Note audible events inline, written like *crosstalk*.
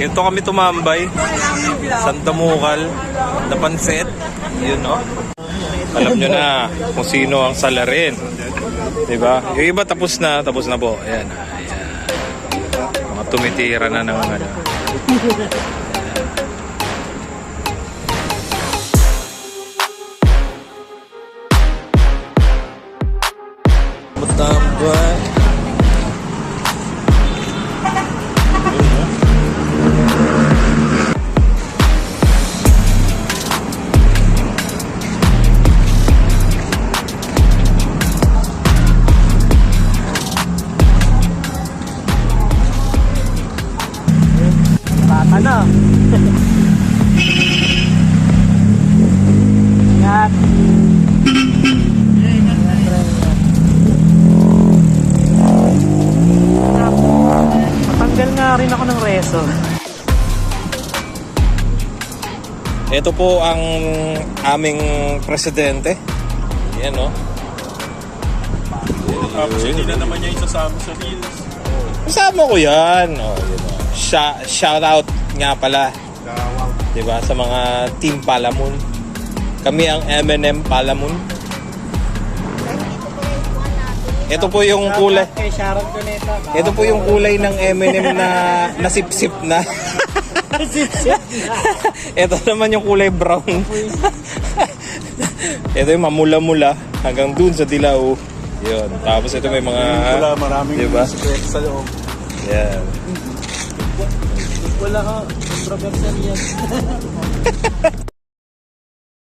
Ito kami tumambay. Santa Mukal. Napansit. Yun, no? Alam nyo na kung sino ang salarin. Diba? Yung iba tapos na. Tapos na po. Ayan. Ayan. Mga tumitira na ng ano. Matambay. Bata na. Ingat. Matanggal nga rin ako ng reso. Ito po ang aming presidente. Yan, no? Tapos hindi na naman niya isasama sa reels. Kasama ko yan. Oh, yun, oh. Sha- shout out nga pala. Diba? Sa mga team Palamon. Kami ang M&M Palamon. Ito po yung kulay. Kay Sharon Cuneta. Ito po yung kulay ng M&M *laughs* na nasipsip na. *laughs* Ito naman yung kulay brown. *laughs* ito yung mamula-mula hanggang dun sa dilaw. Yun. Tapos ito may mga... Wala maraming Diba? secret sa loob. Yan. Wala ka. Controversial yan. *laughs*